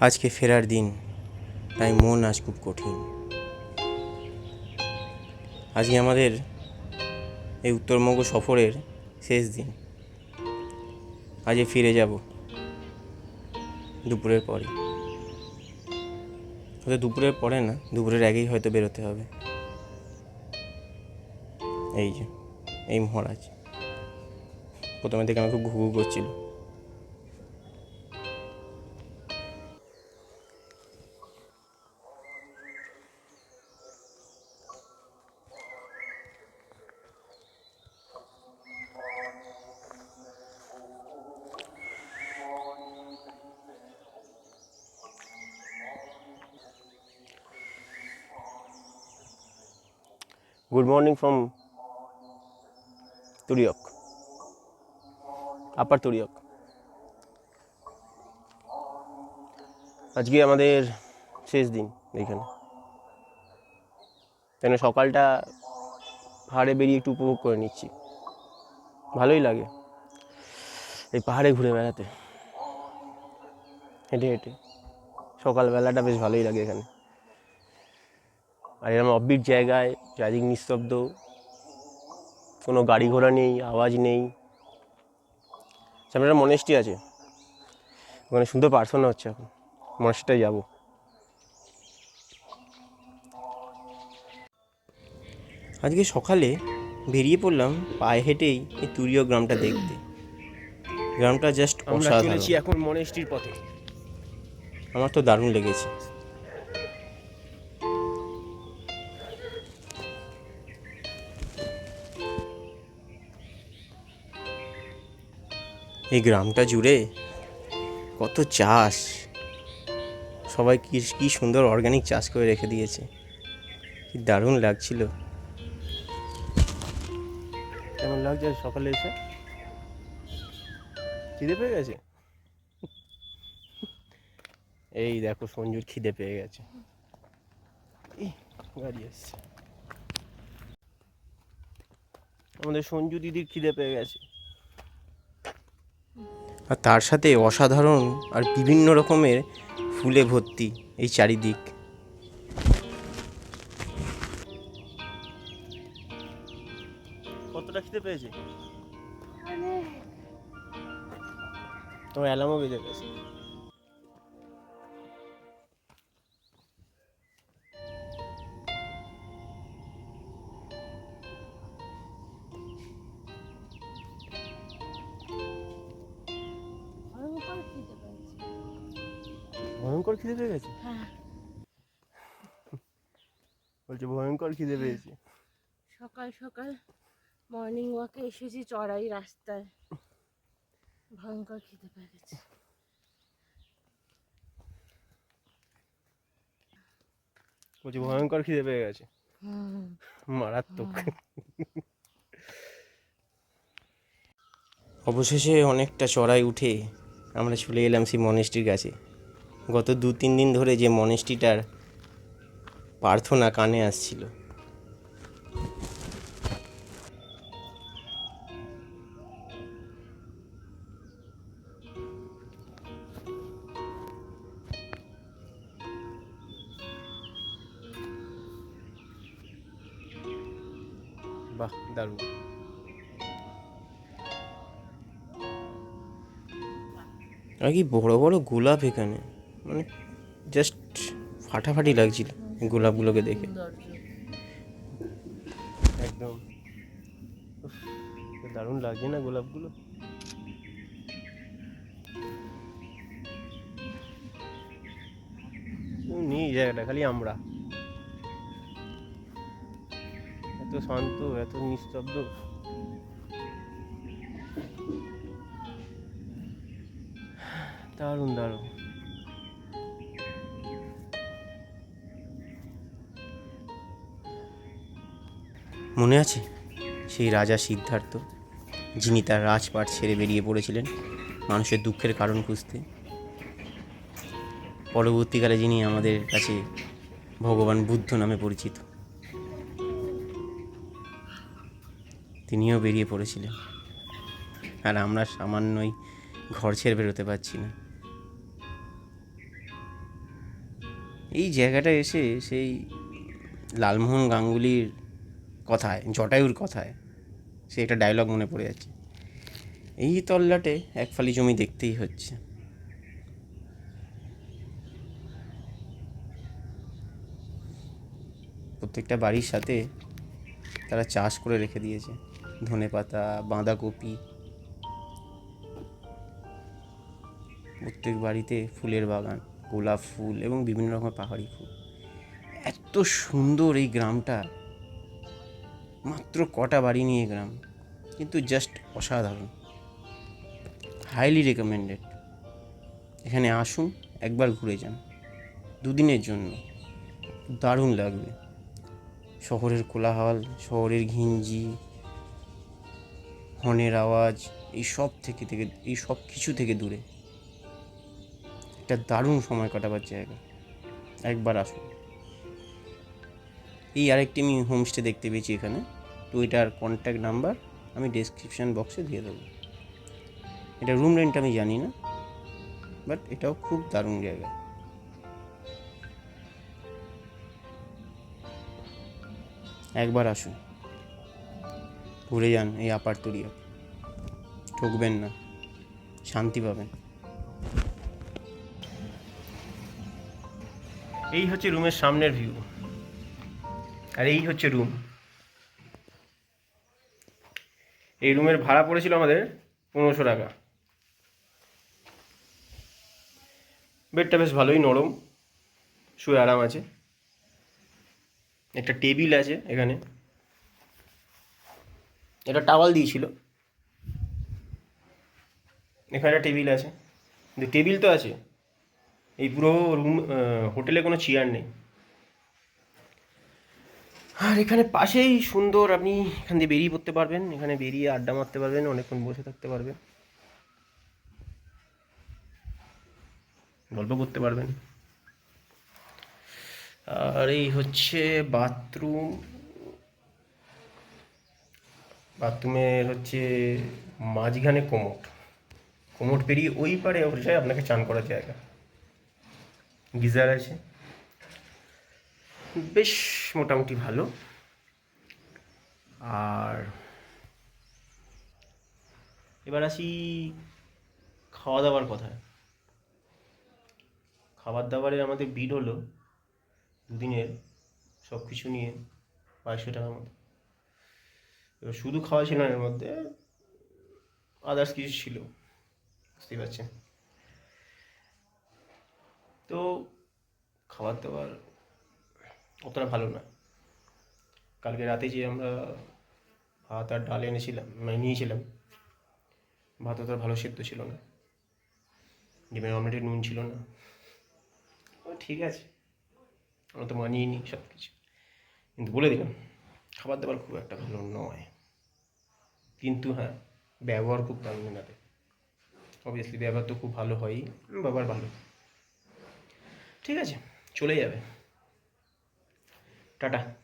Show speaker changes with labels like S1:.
S1: আজকে ফেরার দিন, তাই মন আজ খুব কঠিন। আজকে আমাদের এই উত্তরবঙ্গ সফরের শেষ দিন। আজকে ফিরে যাব দুপুরের পরে। হয়তো দুপুরের পরে না, দুপুরের আগেই হয়তো বেরোতে হবে। এই যে, এই মহারাজ। প্রথমে থেকে খুব ঘু ঘু করছিল। Good morning from Turiyak upper Turiyak আজকে আমাদের শেষ দিন এইখানে। কেন সকালটা পাহাড়ে বেরিয়ে একটু উপভোগ করে নিচ্ছি। ভালোই লাগে এই পাহাড়ে ঘুরে বেড়াতে। হেঁটে হেঁটে। সকালবেলাটা বেশ ভালোই লাগে এখানে। আর এরকম অব্বিট জায়গায় চারিদিক নিস্তব্ধ কোনো গাড়ি ঘোড়া নেই আওয়াজ নেই। সামনে একটা মনেস্টি আছে। ওখানে সুন্দর প্রার্থনা হচ্ছে এখন। মনেস্টিটাই যাব। আজকে সকালে বেরিয়ে পড়লাম পায়ে হেঁটেই এই তুরীয় গ্রামটা দেখতে। গ্রামটা জাস্ট
S2: আমরা
S1: অসাধারণ।
S2: এখন মনেষ্টির পথে।
S1: আমার তো দারুণ লেগেছে। এই গ্রামটা জুড়ে কত চাষ। সবাই কি কি সুন্দর অর্গানিক চাষ করে রেখে দিয়েছে। কি দারুণ লাগছিল।
S2: কেমন লাগছে সকালে এসে? খিদে পেয়ে গেছে? এই দেখো সঞ্জুর খিদে পেয়ে গেছে। গাড়ি এসছে আমাদের সঞ্জু দিদির খিদে পেয়ে গেছে।
S1: আর তার সাথে অসাধারণ আর বিভিন্ন রকমের ফুলে ভর্তি এই চারিদিক।
S2: কতটা খিদে পেয়েছে? তোমার অ্যালার্মও বেজে গেছে।
S3: ভয়ঙ্কর খিদে
S2: পেয়ে গেছে?
S3: হ্যাঁ।
S2: বলছে ভয়ঙ্কর খিদে পেয়েছে।
S3: সকাল সকাল মর্নিং ওয়াকে এসেছি চড়াই রাস্তায়। ভয়ঙ্কর খিদে পেয়ে গেছে।
S2: বলছে ভয়ঙ্কর খিদে পেয়ে গেছে। মারাত্মক।
S1: অবশেষে অনেকটা চড়াই উঠে আমরা চলে এলাম সেই মনেস্ট্রির কাছে। গত দু তিন দিন ধরে যে মনেস্ট্রিটার প্রার্থনা কানে আসছিল।
S2: বাহ দারুণ।
S1: আর কি বড় বড় গোলাপ এখানে। মানে জাস্ট ফাটাফাটি লাগছিল গোলাপগুলোকে দেখে।
S2: একদম। দারুণ লাগছে না গোলাপগুলো? নেই জায়গাটা, খালি আমরা। এত শান্ত, এত নিস্তব্ধ। দারুণ দারুণ।
S1: মনে আছে? সেই রাজা সিদ্ধার্থ, যিনি তার রাজপাট ছেড়ে বেরিয়ে পড়েছিলেন মানুষের দুঃখের কারণ খুঁজতে। পরবর্তীকালে যিনি আমাদের কাছে ভগবান বুদ্ধ নামে পরিচিত, তিনিও বেরিয়ে পড়েছিলেন। আর আমরা সামান্যই ঘর ছেড়ে বেরোতে পারছি না। এই জায়গাটা এসে সেই লালমোহন গাঙ্গুলির কথায়, জটায়ুর কথায়, সে একটা ডায়লগ মনে পড়ে যাচ্ছে। এই তল্লাটে এক ফালি জমি দেখতেই হচ্ছে। প্রত্যেকটা বাড়ির সাথে তারা চাষ করে রেখে দিয়েছে। ধনে পাতা, বাঁধাকপি। প্রত্যেক বাড়িতে ফুলের বাগান, গোলাপ ফুল এবং বিভিন্ন রকমের পাহাড়ি ফুল। এত সুন্দর এই গ্রামটা। মাত্র কটা বাড়ি নিয়ে গ্রাম কিন্তু জাস্ট অসাধারণ। হাইলি রেকমেন্ডেড এখানে আসুন, একবার ঘুরে যান। দুদিনের জন্য। দারুণ লাগবে। শহরের কোলাহল, শহরের ঘিঞ্জি হর্নের আওয়াজ, এই সব থেকে থেকে, এই সব কিছু থেকে দূরে। একটা দারুণ সময় কাটাবার জায়গা। একবার আসুন। এই আরেকটি আমি হোমস্টে দেখতে পেয়েছি এখানে। তো এটার কন্ট্যাক্ট নাম্বার আমি ডেসক্রিপশান বক্সে দিয়ে দেবো। এটা রুম রেন্ট আমি জানি না বাট এটাও খুব দারুণ জায়গা। একবার আসুন। ঘুরে যান এই আপার তরিয়া ঠকবেন না। শান্তি পাবেন।
S2: এই হচ্ছে রুমের সামনের ভিউ আর এই হচ্ছে রুম এই রুমের ভাড়া পড়েছিল আমাদের পনেরোশো টাকা। বেডটা বেশ ভালোই নরম, শুয়ে আরাম আছে। একটা টেবিল আছে এখানে। এটা টাওয়াল দিয়েছিল। এখানে একটা টেবিল আছে। টেবিল তো আছে। এই পুরো রুম হোটেলে কোনো চেয়ার নেই। আর এখানে পাশেই সুন্দর আপনি এখান দিয়ে বেরিয়ে পড়তে পারবেন। এখানে বেরিয়ে আড্ডা মারতে পারবেন, অনেকক্ষণ বসে থাকতে পারবেন। গল্প করতে পারবেন। আর এই হচ্ছে বাথরুম। বাথরুমের হচ্ছে মাঝখানে কোমোট কোমোট পেরিয়ে ওই পারে হচ্ছে আপনাকে চান করার জায়গা। গিজার আছে। বেশ মোটামুটি ভালো। আর এবার আসি খাওয়া দাওয়ার কথায়। খাবার দাবারে আমাদের বিল হলো দুদিনের সব কিছু নিয়ে বাইশশো টাকার মতো। এবার শুধু খাওয়া ছিল না, এর মধ্যে আদার্স কিছু ছিল, বুঝতেই পারছেন। তো খাবার দাবার অতটা ভালো না কালকে রাতে যে আমরা ভাত আর ডাল এনেছিলাম মানে নিয়েছিলাম, ভাত অতটা ভালো সেদ্ধ ছিল না। ডিমের অমলেটে নুন ছিল না। ও, ঠিক আছে। আমরা তো মানিয়ে নিই সব কিছু কিন্তু বলে দিলাম, খাবার দাবার খুব একটা ভালো নয়। কিন্তু হ্যাঁ ব্যবহার খুব দারুণ এনাদের। অবভিয়াসলি ব্যবহার তো খুব ভালো হয়ই ব্যবহার ভালো। ঠিক আছে, চলে যাবে। 这儿